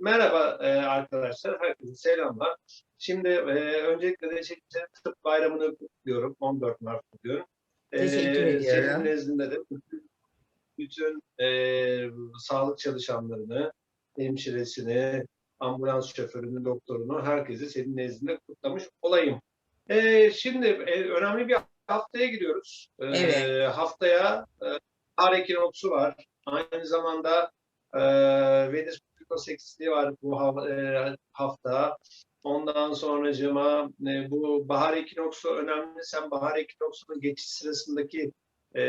Merhaba e, arkadaşlar, herkese selamlar. Şimdi e, öncelikle de Çekişen Tıp Bayramı'nı kutluyorum, 14 Mart kutluyorum. E, Teşekkür ediyorum. Senin nezdinde de bütün, bütün e, sağlık çalışanlarını, hemşiresini, ambulans şoförünü, doktorunu, herkesi senin nezdinde kutlamış olayım. E, şimdi e, önemli bir haftaya gidiyoruz. E, Evet. Haftaya e, bahar ekinoksu var. Aynı zamanda e, Venüs Plüto seksliği var bu ha- e, hafta. Ondan sonracığıma e, bu bahar ekinoksu önemli. Sen bahar ekinoksunun geçiş sırasındaki e,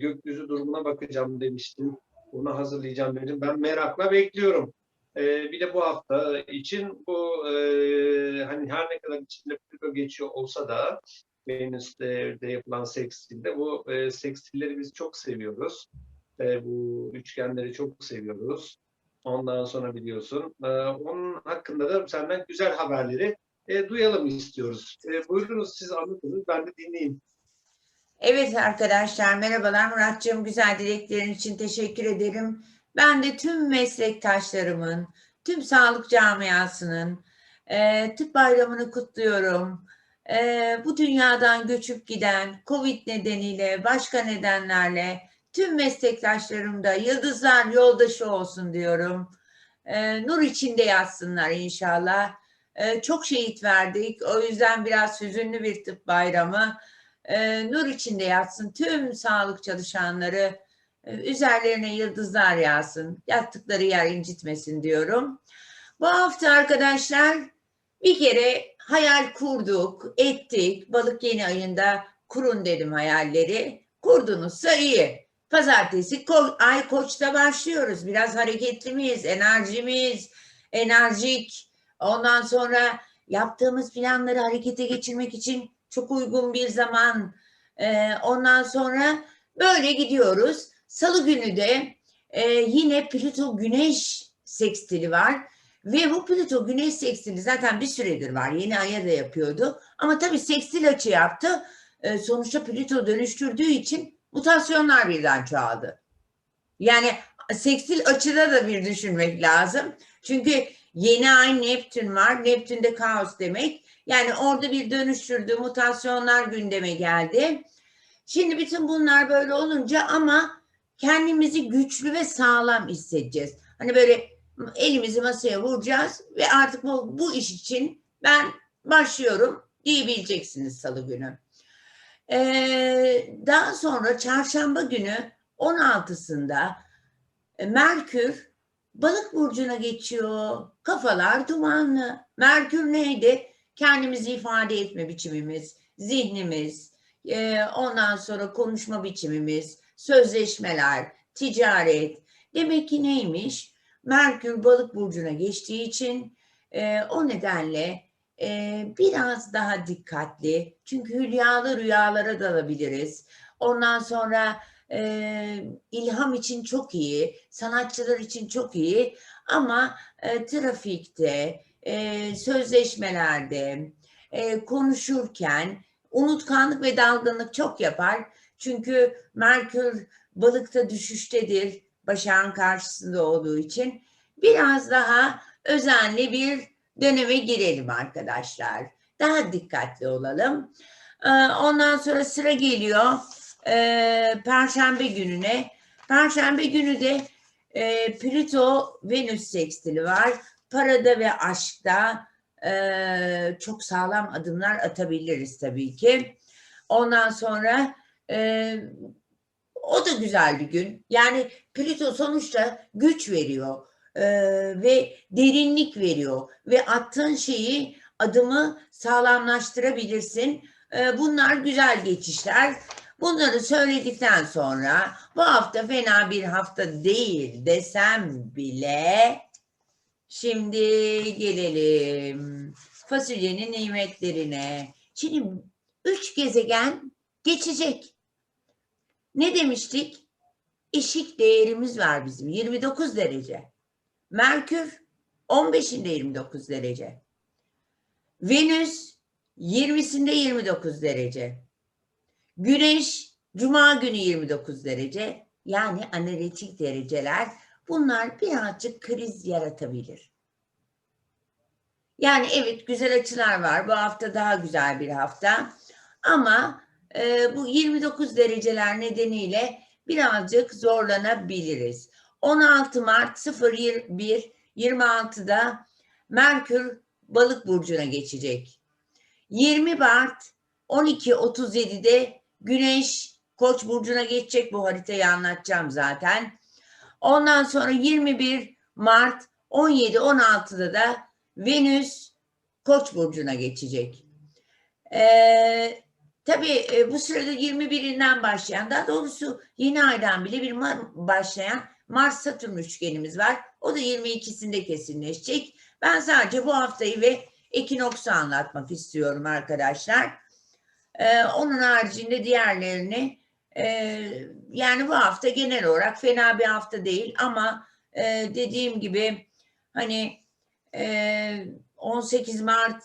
gökyüzü durumuna bakacağım demiştin. Bunu hazırlayacağım dedim. Ben merakla bekliyorum. E, bir de bu hafta için bu e, hani her ne kadar içinde Plüto geçiyor olsa da Venüs'te yapılan sekstilde bu e, sekstilleri biz çok seviyoruz. E, bu üçgenleri çok seviyoruz. Ondan sonra biliyorsun. e, onun hakkında da senden güzel haberleri e, duyalım istiyoruz. E, buyurunuz siz anlatınız ben de dinleyeyim. Evet arkadaşlar merhabalar Muratcığım güzel dileklerin için teşekkür ederim. Ben de tüm meslektaşlarımın, tüm sağlık camiasının e, tıp bayramını kutluyorum. E, bu dünyadan göçüp giden Covid nedeniyle, başka nedenlerle tüm meslektaşlarım da yıldızlar yoldaşı olsun diyorum. E, nur içinde yatsınlar inşallah. E, çok şehit verdik. O yüzden biraz hüzünlü bir tıp bayramı. E, nur içinde yatsın tüm sağlık çalışanları. E, üzerlerine yıldızlar yağsın. Yattıkları yer incitmesin diyorum. Bu hafta arkadaşlar bir kere hayal kurduk, ettik. Balık yeni ayında kurun dedim hayalleri. Kurdunuzsa iyi. Pazartesi ko- ay koçta başlıyoruz. Biraz hareketli miyiz? Enerjimiz, enerjik. Ondan sonra yaptığımız planları harekete geçirmek için çok uygun bir zaman. Ee, ondan sonra böyle gidiyoruz. Salı günü de e, yine Plüto Güneş sekstili var. Ve bu Plüto Güneş sekstili zaten bir süredir var. Yeni aya da yapıyordu. Ama tabii sekstil açı yaptı. Ee, sonuçta Plüto dönüştürdüğü için mutasyonlar birden çoğaldı. Yani sekstil açıda da bir düşünmek lazım. Çünkü yeni ay Neptün var. Neptün de kaos demek. Yani orada bir dönüştürdü, mutasyonlar gündeme geldi. Şimdi bütün bunlar böyle olunca ama kendimizi güçlü ve sağlam hissedeceğiz. Hani böyle elimizi masaya vuracağız ve artık bu, bu iş için ben başlıyorum diyebileceksiniz salı günü. Ee, daha sonra çarşamba günü 16'sında e, Merkür balık burcuna geçiyor. Kafalar dumanlı. Merkür neydi? Kendimizi ifade etme biçimimiz, zihnimiz, e, ondan sonra konuşma biçimimiz, sözleşmeler, ticaret. Demek ki neymiş? Merkür balık burcuna geçtiği için e, o nedenle e, biraz daha dikkatli. Çünkü hülyalı rüyalara dalabiliriz. Ondan sonra e, ilham için çok iyi, sanatçılar için çok iyi ama e, trafikte, e, sözleşmelerde, e, konuşurken unutkanlık ve dalgınlık çok yapar. Çünkü Merkür balıkta düşüştedir, başağın karşısında olduğu için. Biraz daha özenli bir döneme girelim arkadaşlar. Daha dikkatli olalım. Ee, Ondan sonra sıra geliyor e, Perşembe gününe. Perşembe günü de e, Plüto Venüs sekstili var. Parada ve aşkta e, çok sağlam adımlar atabiliriz tabii ki. Ondan sonra e, o da güzel bir gün. Yani Plüto sonuçta güç veriyor e, ve derinlik veriyor ve attığın şeyi adımı sağlamlaştırabilirsin. E, bunlar güzel geçişler. Bunları söyledikten sonra bu hafta fena bir hafta değil desem bile şimdi gelelim fasulyenin nimetlerine. Şimdi üç gezegen geçecek. Ne demiştik? Eşik değerimiz var bizim 29 derece. Merkür 15'inde 29 derece. Venüs 20'sinde 29 derece. Güneş Cuma günü 29 derece. Yani analitik dereceler bunlar birazcık kriz yaratabilir. Yani evet güzel açılar var. Bu hafta daha güzel bir hafta. Ama e, bu 29 dereceler nedeniyle birazcık zorlanabiliriz. 16 Mart 01 26'da Merkür Balık burcuna geçecek. 20 Mart 12.37'de Güneş Koç burcuna geçecek. Bu haritayı anlatacağım zaten. Ondan sonra 21 Mart 17-16'da da Venüs Koç burcuna geçecek. Ee, tabii e, bu sırada 21'inden başlayan, daha doğrusu yeni aydan bile bir başlayan Mars Satürn üçgenimiz var. O da 22'sinde kesinleşecek. Ben sadece bu haftayı ve ekinoksu anlatmak istiyorum arkadaşlar. Ee, onun haricinde diğerlerini e, yani bu hafta genel olarak fena bir hafta değil ama e, dediğim gibi hani e, 18 Mart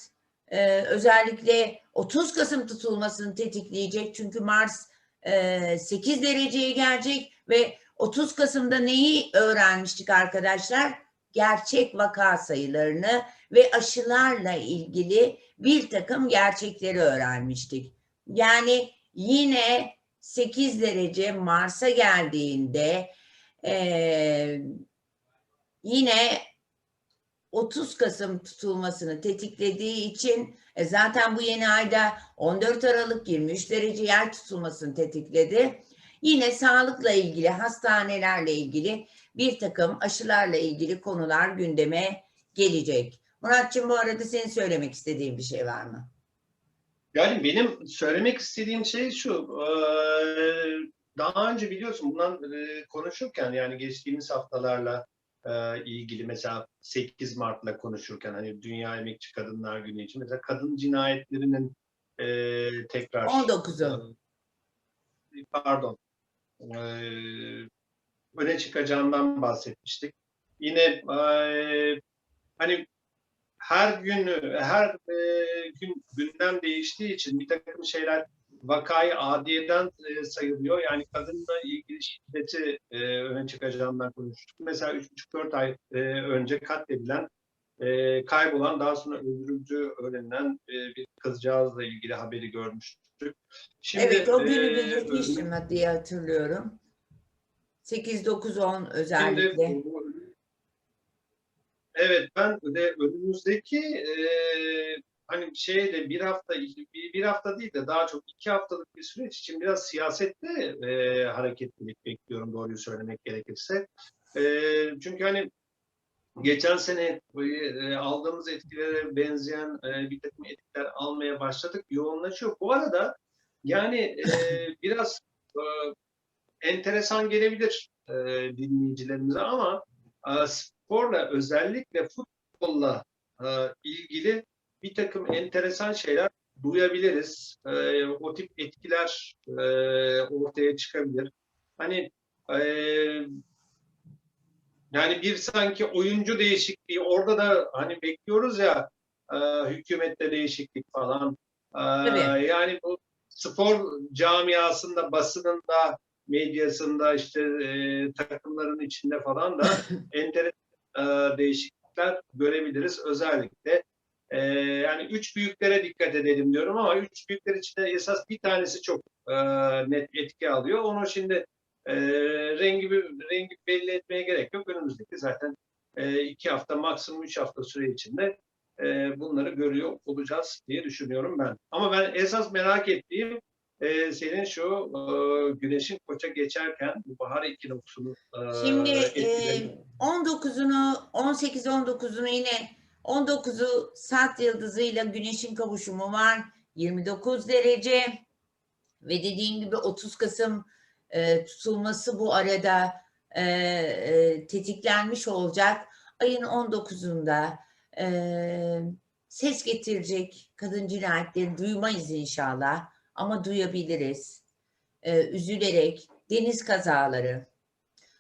e, özellikle 30 Kasım tutulmasını tetikleyecek çünkü Mars e, 8 dereceye gelecek ve 30 Kasım'da neyi öğrenmiştik arkadaşlar? Gerçek vaka sayılarını ve aşılarla ilgili bir takım gerçekleri öğrenmiştik. Yani yine 8 derece Mars'a geldiğinde eee, yine 30 Kasım tutulmasını tetiklediği için e, zaten bu yeni ayda 14 Aralık 23 derece yer tutulmasını tetikledi. Yine sağlıkla ilgili, hastanelerle ilgili bir takım aşılarla ilgili konular gündeme gelecek. Muratçım bu arada senin söylemek istediğin bir şey var mı? Yani benim söylemek istediğim şey şu. Daha önce biliyorsun bundan konuşurken yani geçtiğimiz haftalarla ilgili mesela 8 Mart'la konuşurken hani Dünya Emekçi Kadınlar Günü için mesela kadın cinayetlerinin tekrar 19'u. eee, pardon eee, öne çıkacağından bahsetmiştik. Yine eee, hani her gün her e, gün gündem değiştiği için bir takım şeyler vakayı adiyeden e, sayılıyor. Yani kadınla ilgili şiddeti e, öne çıkacağından konuştuk. Mesela 3,5-4 ay e, önce katledilen, e, kaybolan, daha sonra öldürüldüğü öğrenilen e, bir kızcağızla ilgili haberi görmüştük. Şimdi, evet o günü e, belirtmiştim diye hatırlıyorum. 8-9-10 Şimdi özellikle. bu- Evet ben de önümüzdeki e, hani şeyde bir hafta bir, bir hafta değil de daha çok iki haftalık bir süreç için biraz siyasette e, hareketlilik bekliyorum doğruyu söylemek gerekirse. E, çünkü hani geçen sene e, aldığımız etkilere benzeyen e, bir takım etkiler almaya başladık. Yoğunlaşıyor. Bu arada yani e, biraz e, enteresan gelebilir e, dinleyicilerimize ama e, sporla özellikle futbolla e, ilgili bir takım enteresan şeyler duyabiliriz. E, o tip etkiler e, ortaya çıkabilir. Hani e, yani bir sanki oyuncu değişikliği orada da hani bekliyoruz ya e, hükümette değişiklik falan. E, Tabii. yani bu spor camiasında, basınında, medyasında işte e, takımların içinde falan da enteresan e, değişiklikler görebiliriz. Özellikle e, yani üç büyüklere dikkat edelim diyorum ama üç büyükler içinde esas bir tanesi çok e, net etki alıyor. Onu şimdi e, rengi rengi belli etmeye gerek yok. Önümüzdeki zaten e, iki hafta maksimum üç hafta süre içinde e, bunları görüyor olacağız diye düşünüyorum ben. Ama ben esas merak ettiğim e, senin şu e, güneşin koça geçerken bu bahar ekinoksunu e, Şimdi e, 19'unu 18-19'unu yine 19'u saat yıldızıyla güneşin kavuşumu var. 29 derece ve dediğim gibi 30 Kasım e, tutulması bu arada e, e, tetiklenmiş olacak. Ayın 19'unda e, ses getirecek kadın cinayetleri duymayız inşallah ama duyabiliriz. E, üzülerek deniz kazaları,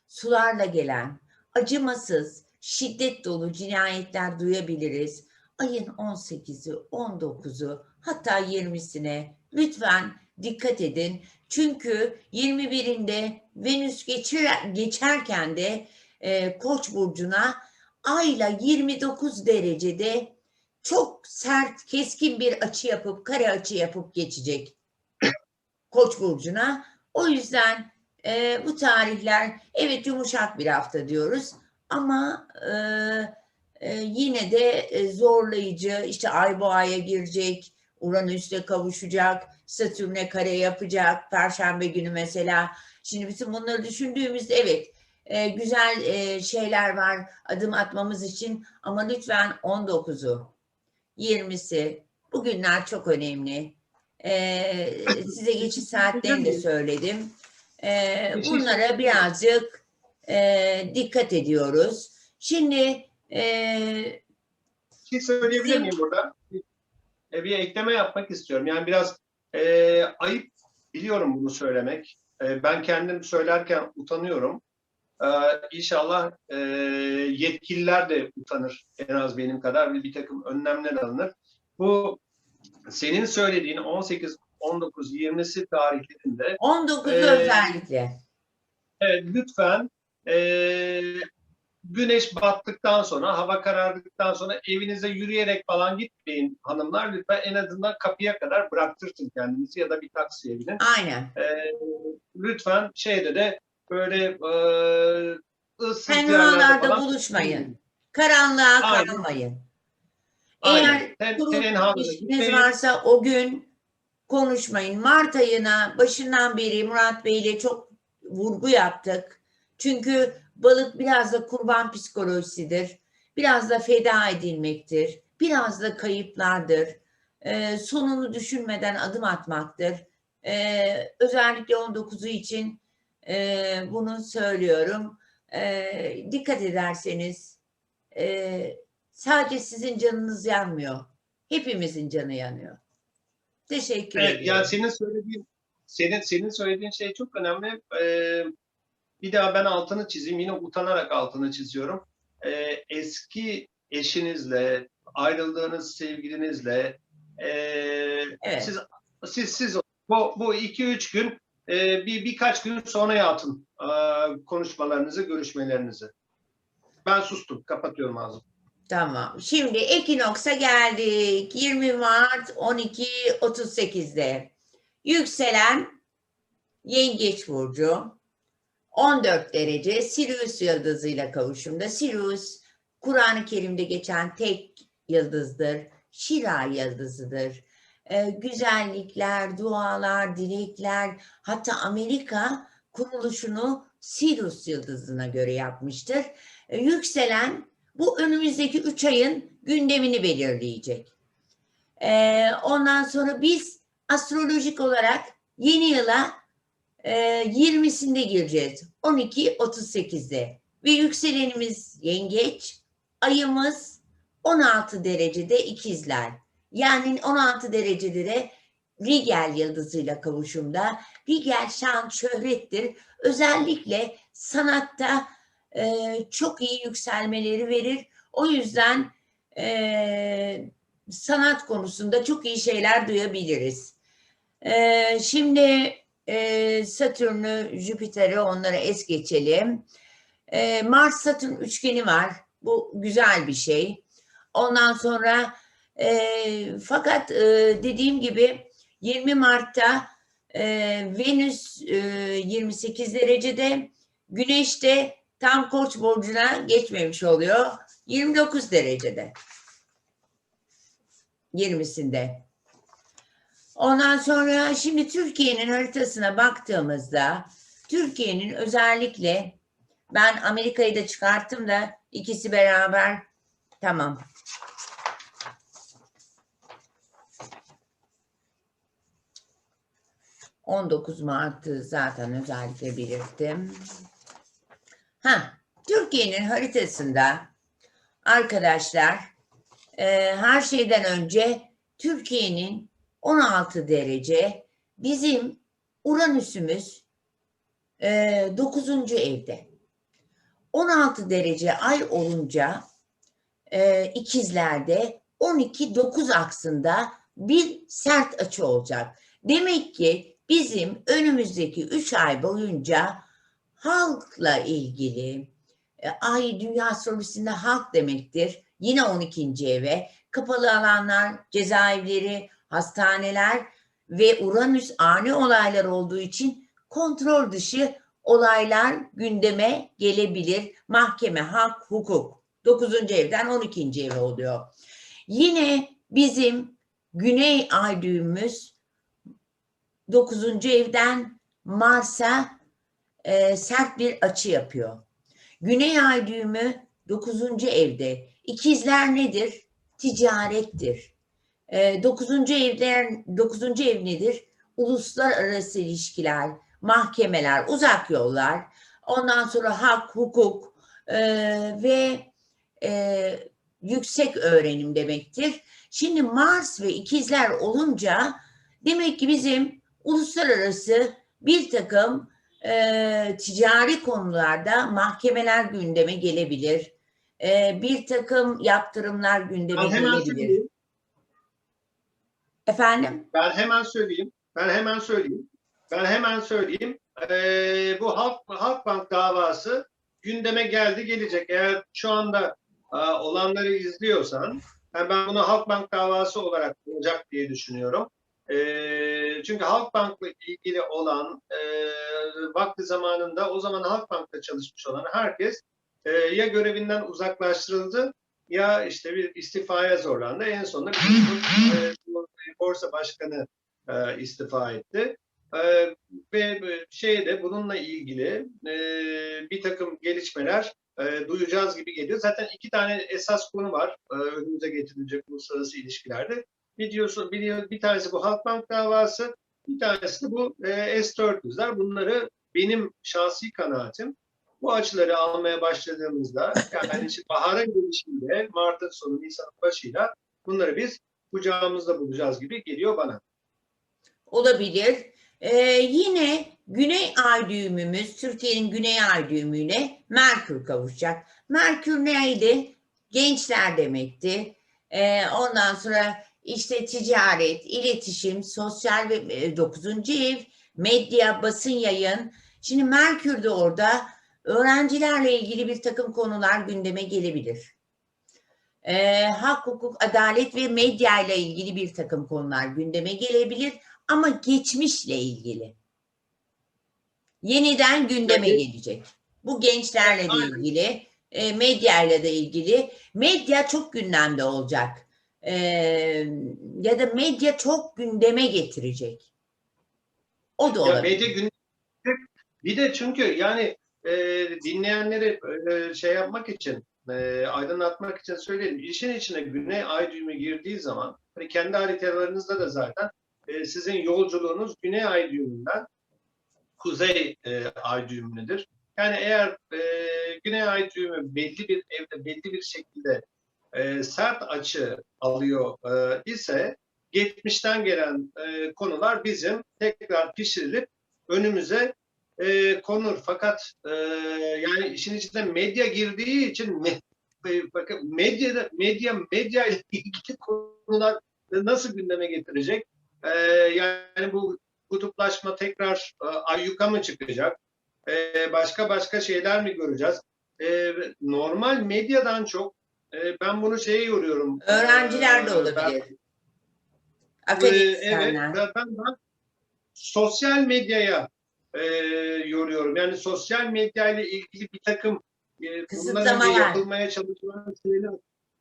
sularla gelen acımasız, şiddet dolu cinayetler duyabiliriz. Ayın 18'i, 19'u hatta 20'sine lütfen dikkat edin. Çünkü 21'inde Venüs geçir, geçerken de e, Koç burcuna ayla 29 derecede çok sert, keskin bir açı yapıp kare açı yapıp geçecek Koç burcuna. O yüzden e, bu tarihler evet yumuşak bir hafta diyoruz ama e, e, yine de e, zorlayıcı. İşte Ay boğaya girecek, Uranüs'le kavuşacak, Satürn'e kare yapacak, Perşembe günü mesela. Şimdi bütün bunları düşündüğümüzde evet e, güzel e, şeyler var adım atmamız için ama lütfen 19'u, 20'si bugünler çok önemli. E, size geçiş saatlerini de söyledim. E, bunlara birazcık e, dikkat ediyoruz. Şimdi e, şey söyleyebilir miyim burada? E, bir ekleme yapmak istiyorum. Yani biraz e, ayıp biliyorum bunu söylemek. E, ben kendim söylerken utanıyorum. E, inşallah e, yetkililer de utanır en az benim kadar ve bir takım önlemler alınır. Bu senin söylediğin 18, 19, 20'si tarihlerinde 19'u Ee, özellikle. Evet, lütfen eee, güneş battıktan sonra, hava karardıktan sonra evinize yürüyerek falan gitmeyin hanımlar. Lütfen en azından kapıya kadar bıraktırtın kendinizi ya da bir taksiye binin. Aynen. Eee, lütfen şeyde de böyle eee ıssız yerlerde Tenhalarda falan- buluşmayın. Karanlığa Aynen. kalmayın. Aynen. Eğer tenhada ilişkiniz gitmeyin. varsa o gün konuşmayın. Mart ayına başından beri Murat Bey ile çok vurgu yaptık. Çünkü balık biraz da kurban psikolojisidir. Biraz da feda edilmektir. Biraz da kayıplardır. Ee, sonunu düşünmeden adım atmaktır. Ee, özellikle 19'u için e, bunu söylüyorum. Ee, dikkat ederseniz e, sadece sizin canınız yanmıyor. Hepimizin canı yanıyor. Teşekkür Evet, ediyorum. yani senin söylediğin senin senin söylediğin şey çok önemli. Ee, bir daha ben altını çizeyim. Yine utanarak altını çiziyorum. Ee, eski eşinizle, ayrıldığınız sevgilinizle ee, Evet. siz siz siz bu bu iki üç gün ee, bir birkaç gün sonraya atın ee, konuşmalarınızı, görüşmelerinizi. Ben sustum. Kapatıyorum ağzımı. Tamam. Şimdi Ekinoks'a geldik. 20 Mart 12.38'de. Yükselen Yengeç Burcu. 14 derece Sirius yıldızıyla kavuşumda. Sirius Kur'an-ı Kerim'de geçen tek yıldızdır. Şira yıldızıdır. Ee, güzellikler, dualar, dilekler hatta Amerika kuruluşunu Sirius yıldızına göre yapmıştır. Ee, yükselen bu önümüzdeki üç ayın gündemini belirleyecek. Ee, ondan sonra biz astrolojik olarak yeni yıla e, 20'sinde gireceğiz. 12-38'de. Ve yükselenimiz yengeç, ayımız 16 derecede ikizler. Yani 16 derecede de Rigel yıldızıyla kavuşumda. Rigel şan şöhrettir. Özellikle sanatta e, çok iyi yükselmeleri verir. O yüzden e, sanat konusunda çok iyi şeyler duyabiliriz. E, şimdi e, Satürn'ü, Jüpiter'i onlara es geçelim. E, Mars-Satürn üçgeni var. Bu güzel bir şey. Ondan sonra e, fakat e, dediğim gibi 20 Mart'ta e, Venüs e, 28 derecede, Güneş de tam Koç burcuna geçmemiş oluyor. 29 derecede. 20'sinde. Ondan sonra şimdi Türkiye'nin haritasına baktığımızda Türkiye'nin özellikle ben Amerika'yı da çıkarttım da ikisi beraber tamam. ...19 Mart'ı zaten özellikle belirttim. Ha, Türkiye'nin haritasında arkadaşlar e, her şeyden önce Türkiye'nin 16 derece bizim Uranüs'ümüz e, 9. evde. 16 derece ay olunca e, ikizlerde 12-9 aksında bir sert açı olacak. Demek ki bizim önümüzdeki 3 ay boyunca halkla ilgili, E, Ay dünya astrolojisinde halk demektir. Yine 12. eve kapalı alanlar, cezaevleri, hastaneler ve Uranüs ani olaylar olduğu için kontrol dışı olaylar gündeme gelebilir. Mahkeme, hak, hukuk. 9. evden 12. eve oluyor. Yine bizim Güney ay düğümümüz 9. evden Mars'a e, sert bir açı yapıyor. Güney ay düğümü 9. evde. İkizler nedir? Ticarettir. E, 9. evler 9. ev nedir? Uluslararası ilişkiler, mahkemeler, uzak yollar. Ondan sonra hak, hukuk e, ve e, yüksek öğrenim demektir. Şimdi Mars ve ikizler olunca demek ki bizim uluslararası bir takım e, ticari konularda mahkemeler gündeme gelebilir. E, bir takım yaptırımlar gündeme Ben gelebilir. Efendim? Ben hemen söyleyeyim. Ben hemen söyleyeyim. Ben hemen söyleyeyim. Ee, bu Halk, Halkbank davası gündeme geldi gelecek. Eğer şu anda e, olanları izliyorsan yani ben bunu Halkbank davası olarak olacak diye düşünüyorum. Ee, çünkü Halkbank'la ilgili olan e, vakti zamanında o zaman Halkbank'ta çalışmış olan herkes e, ya görevinden uzaklaştırıldı ya işte bir istifaya zorlandı. En sonunda bir, e, borsa başkanı e, istifa etti. E, ve şeyde bununla ilgili e, bir takım gelişmeler e, duyacağız gibi geliyor. Zaten iki tane esas konu var e, önümüze getirilecek uluslararası ilişkilerde. Bir diyorsun, bir, tanesi bu Halkbank davası, bir tanesi de bu e, S-400'ler. Bunları benim şahsi kanaatim bu açıları almaya başladığımızda yani işte baharın gelişiyle Mart'ın sonu Nisan'ın başıyla bunları biz kucağımızda bulacağız gibi geliyor bana. Olabilir. Ee, yine Güney Ay düğümümüz, Türkiye'nin Güney Ay düğümüyle Merkür kavuşacak. Merkür neydi? Gençler demekti. Ee, ondan sonra işte ticaret, iletişim, sosyal ve 9. ev, medya, basın yayın. Şimdi Merkür de orada öğrencilerle ilgili bir takım konular gündeme gelebilir. Ee, hak, hukuk, adalet ve medya ile ilgili bir takım konular gündeme gelebilir ama geçmişle ilgili. Yeniden gündeme Yani- gelecek. Bu gençlerle de ilgili, e, medyayla da ilgili. Medya çok gündemde olacak. E, ya da medya çok gündeme getirecek. O da Ya olabilir. medya gün bir de çünkü yani e, dinleyenleri e, şey yapmak için e, aydınlatmak için söyleyelim. İşin içine Güney Ay düğümü girdiği zaman hani kendi haritalarınızda da zaten e, sizin yolculuğunuz Güney Ay düğümünden Kuzey e, Ay düğümünedir. Yani eğer e, Güney Ay düğümü belli bir evde belli bir şekilde e, sert açı alıyor e, ise geçmişten gelen e, konular bizim tekrar pişirilip önümüze e, konur. Fakat e, yani işin içinde medya girdiği için me, e, bakın medyada medya medya ile ilgili konular nasıl gündeme getirecek? E, yani bu kutuplaşma tekrar e, ayyuka mı çıkacak? E, başka başka şeyler mi göreceğiz? E, normal medyadan çok e, ben bunu şeye yoruyorum. Öğrenciler de E, olabilir. ben- Akademisyenler. evet, ben, ben sosyal medyaya e, yoruyorum. Yani sosyal medya ile ilgili bir takım e, Kısıtlamalar. yapılmaya çalışılan şeyler.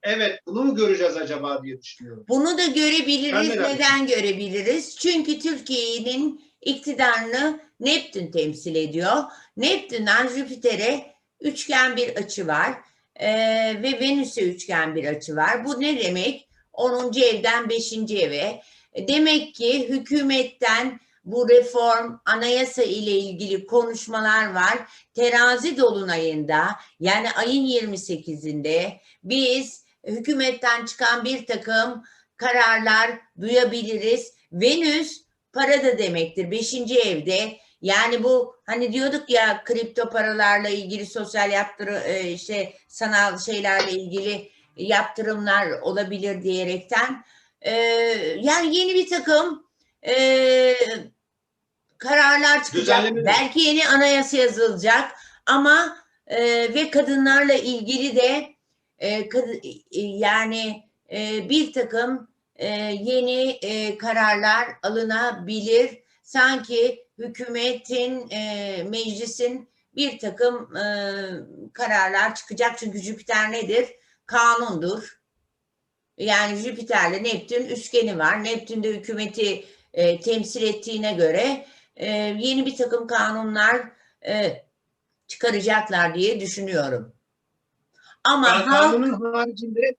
Evet, bunu mu göreceğiz acaba diye düşünüyorum. Bunu da görebiliriz. Neden görebiliriz? Çünkü Türkiye'nin iktidarını Neptün temsil ediyor. Neptün'den Jüpiter'e üçgen bir açı var. Ee, ve Venüs'e üçgen bir açı var. Bu ne demek? 10. evden 5. eve. Demek ki hükümetten bu reform, anayasa ile ilgili konuşmalar var. Terazi dolunayında yani ayın 28'inde biz hükümetten çıkan bir takım kararlar duyabiliriz. Venüs para da demektir. Beşinci evde yani bu hani diyorduk ya kripto paralarla ilgili sosyal yaptırı e, işte sanal şeylerle ilgili yaptırımlar olabilir diyerekten e, yani yeni bir takım e, kararlar çıkacak. Düzenlemeler. Belki yeni anayasa yazılacak ama e, ve kadınlarla ilgili de e, kad- e, yani e, bir takım e, yeni e, kararlar alınabilir. Sanki hükümetin, e, meclisin bir takım e, kararlar çıkacak. Çünkü Jüpiter nedir? Kanundur. Yani Jüpiter'le Neptün üçgeni var. Neptün de hükümeti e, temsil ettiğine göre e, yeni bir takım kanunlar e, çıkaracaklar diye düşünüyorum. Ama Yani halk kanunun haricinde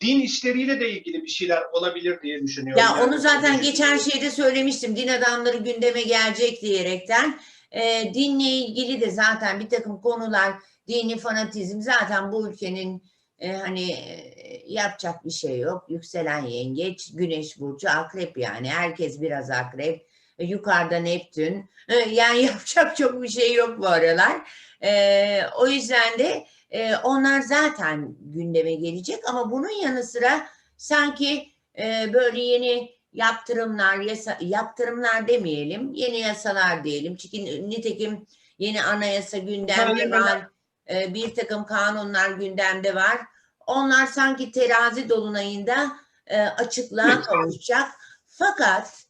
din işleriyle de ilgili bir şeyler olabilir diye düşünüyorum. Ya Yani onu zaten geçen şeyde söylemiştim. Din adamları gündeme gelecek diyerekten. Ee, dinle ilgili de zaten bir takım konular, dini fanatizm zaten bu ülkenin e, hani e, yapacak bir şey yok. Yükselen yengeç, güneş burcu, akrep yani. Herkes biraz akrep. E, yukarıda Neptün. E, yani yapacak çok bir şey yok bu aralar. E, o yüzden de e, onlar zaten gündeme gelecek ama bunun yanı sıra sanki e, böyle yeni yaptırımlar, yasa, yaptırımlar demeyelim, yeni yasalar diyelim. Çünkü nitekim yeni anayasa gündemde var, e, bir takım kanunlar gündemde var. Onlar sanki terazi dolunayında e, açıklığa kavuşacak. Fakat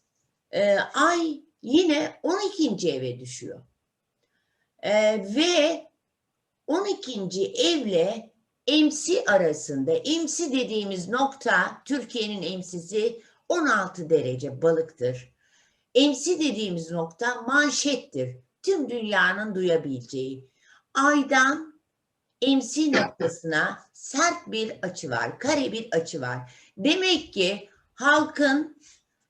e, ay yine 12. eve düşüyor. E, ve 12. evle emsi arasında, emsi dediğimiz nokta Türkiye'nin emsisi 16 derece balıktır. Emsi dediğimiz nokta manşettir. Tüm dünyanın duyabileceği. Aydan emsi noktasına sert bir açı var, kare bir açı var. Demek ki halkın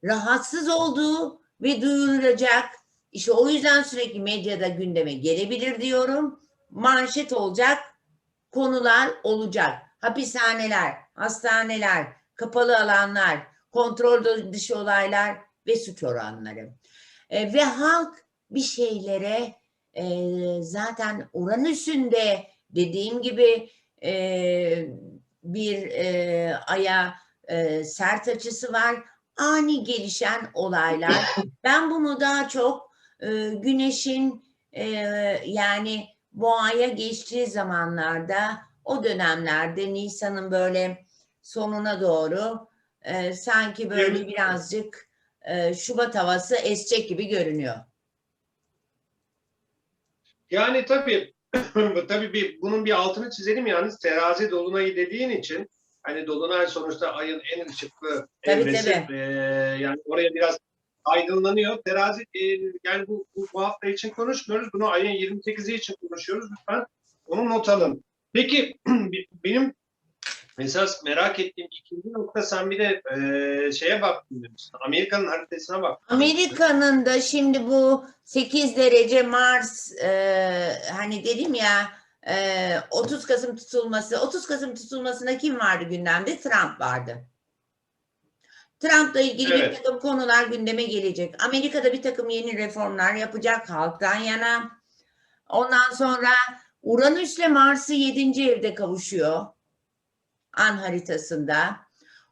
rahatsız olduğu ve duyurulacak, işte o yüzden sürekli medyada gündeme gelebilir diyorum. Manşet olacak, konular olacak. Hapishaneler, hastaneler, kapalı alanlar, kontrol dışı olaylar ve suç oranları. E, ve halk bir şeylere e, zaten Uranüs'ün de dediğim gibi e, bir e, aya e, sert açısı var. Ani gelişen olaylar. Ben bunu daha çok e, güneşin e, yani boğaya geçtiği zamanlarda o dönemlerde Nisan'ın böyle sonuna doğru e, sanki böyle Evet. birazcık e, Şubat havası esecek gibi görünüyor. Yani tabii tabii bir bunun bir altını çizelim yalnız terazi dolunayı dediğin için hani dolunay sonuçta ayın en ışıklı Tabii, evresi tabii. Yani oraya biraz aydınlanıyor. Terazi eee, yani bu, bu, bu hafta için konuşmuyoruz. Bunu ayın 28'i için konuşuyoruz. Lütfen onu not alın. Peki benim esas merak ettiğim ikinci nokta sen bir de eee, şeye baktın demiştin. Amerika'nın haritasına bak. Amerika'nın da şimdi bu 8 derece Mars e, hani dedim ya e, 30 Kasım tutulması 30 Kasım tutulmasında kim vardı gündemde? Trump vardı. Trump'la ilgili bir Evet. takım konular gündeme gelecek. Amerika'da bir takım yeni reformlar yapacak halktan yana. Ondan sonra Uranüs'le Mars'ı 7. evde kavuşuyor. An haritasında.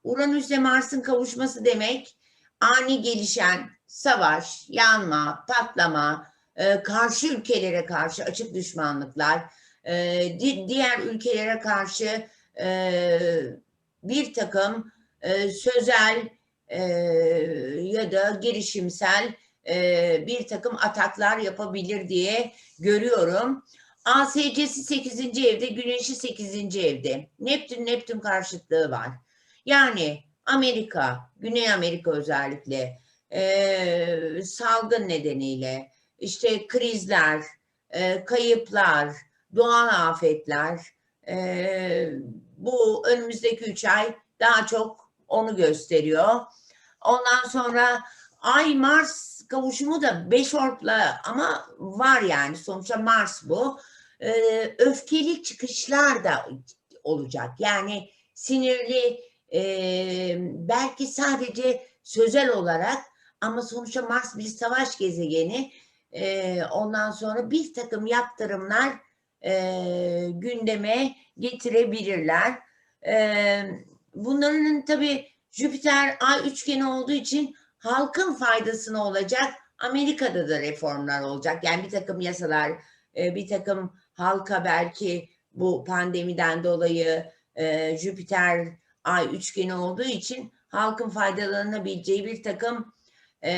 Uranüs'le Mars'ın kavuşması demek ani gelişen savaş, yanma, patlama, e, karşı ülkelere karşı açık düşmanlıklar, e, di- diğer ülkelere karşı e, bir takım e, sözel e, ya da girişimsel e, bir takım ataklar yapabilir diye görüyorum. ASC'si 8. evde, Güneş'i 8. evde. Neptün Neptün karşıtlığı var. Yani Amerika, Güney Amerika özellikle e, salgın nedeniyle işte krizler, e, kayıplar, doğal afetler e, bu önümüzdeki üç ay daha çok onu gösteriyor. Ondan sonra Ay Mars kavuşumu da beş orkla ama var yani sonuçta Mars bu. E, öfkeli çıkışlar da olacak. Yani sinirli e, belki sadece sözel olarak ama sonuçta Mars bir savaş gezegeni. E, ondan sonra bir takım yaptırımlar e, gündeme getirebilirler. E, bunların tabii Jüpiter ay üçgeni olduğu için halkın faydasına olacak. Amerika'da da reformlar olacak. Yani bir takım yasalar, e, bir takım halka belki bu pandemiden dolayı e, Jüpiter ay üçgeni olduğu için halkın faydalanabileceği bir takım e,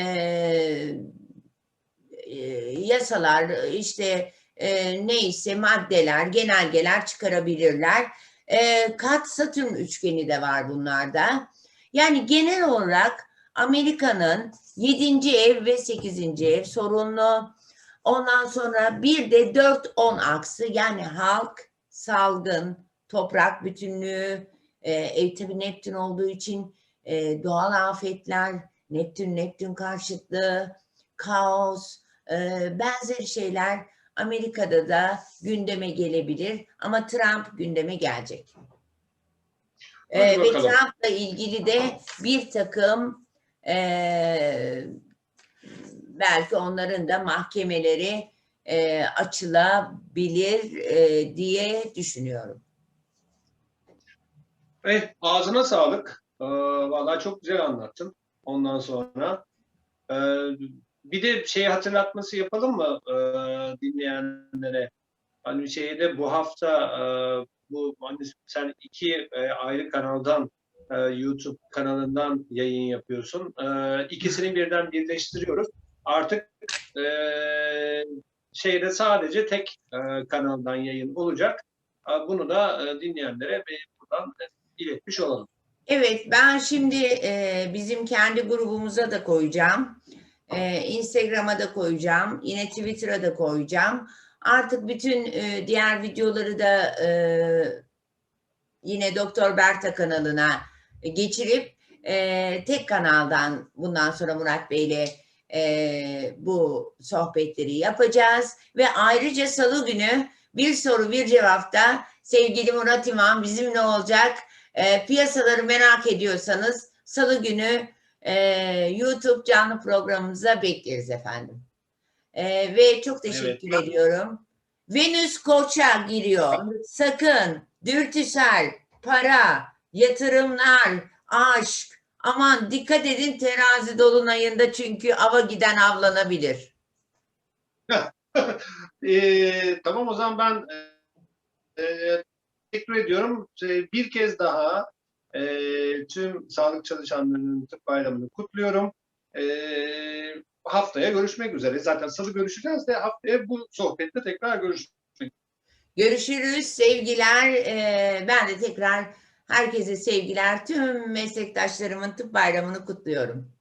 yasalar işte e, neyse maddeler, genelgeler çıkarabilirler. E, Kat Satürn üçgeni de var bunlarda. Yani genel olarak Amerika'nın 7. ev ve 8. ev sorunlu. Ondan sonra bir de 4-10 aksı yani halk, salgın, toprak bütünlüğü, e, ev tabii Neptün olduğu için e, doğal afetler, Neptün, Neptün karşıtlığı, kaos, e, benzeri şeyler Amerika'da da gündeme gelebilir ama Trump gündeme gelecek. Hadi E, ve. Trump'la ilgili de bir takım e, belki onların da mahkemeleri e, açılabilir e, diye düşünüyorum. Evet, ağzına sağlık. Ee, vallahi çok güzel anlattın. Ondan sonra ee, bir de şey hatırlatması yapalım mı ee, dinleyenlere? Hani şeyde bu hafta ee, bu hani sen iki ee, ayrı kanaldan ee, YouTube kanalından yayın yapıyorsun. Ee, ikisini birden birleştiriyoruz. Artık ee, şeyde sadece tek ee, kanaldan yayın olacak. Ee, Bunu da ee, dinleyenlere buradan iletmiş olalım. Evet, ben şimdi e, bizim kendi grubumuza da koyacağım. E, Instagram'a da koyacağım. Yine Twitter'a da koyacağım. Artık bütün e, diğer videoları da e, yine Doktor Berta kanalına geçirip e, tek kanaldan bundan sonra Murat Bey'le e, bu sohbetleri yapacağız. Ve ayrıca Salı günü bir soru bir cevapta sevgili Murat İmam bizimle olacak. E, piyasaları merak ediyorsanız Salı günü e, YouTube canlı programımıza bekleriz efendim. E, ve çok teşekkür Evet. ediyorum. Venüs Koç'a giriyor. Sakın dürtüsel, para, yatırımlar, aşk. Aman dikkat edin terazi dolunayında çünkü ava giden avlanabilir. Ee, tamam o zaman ben e, e, teşekkür ediyorum. E, Bir kez daha e, tüm sağlık çalışanlarının tıp bayramını kutluyorum. E, haftaya görüşmek üzere. Zaten salı görüşeceğiz de haftaya bu sohbette tekrar görüşürüz. Görüşürüz. Sevgiler. Ee, ben de tekrar herkese sevgiler. Tüm meslektaşlarımın tıp bayramını kutluyorum.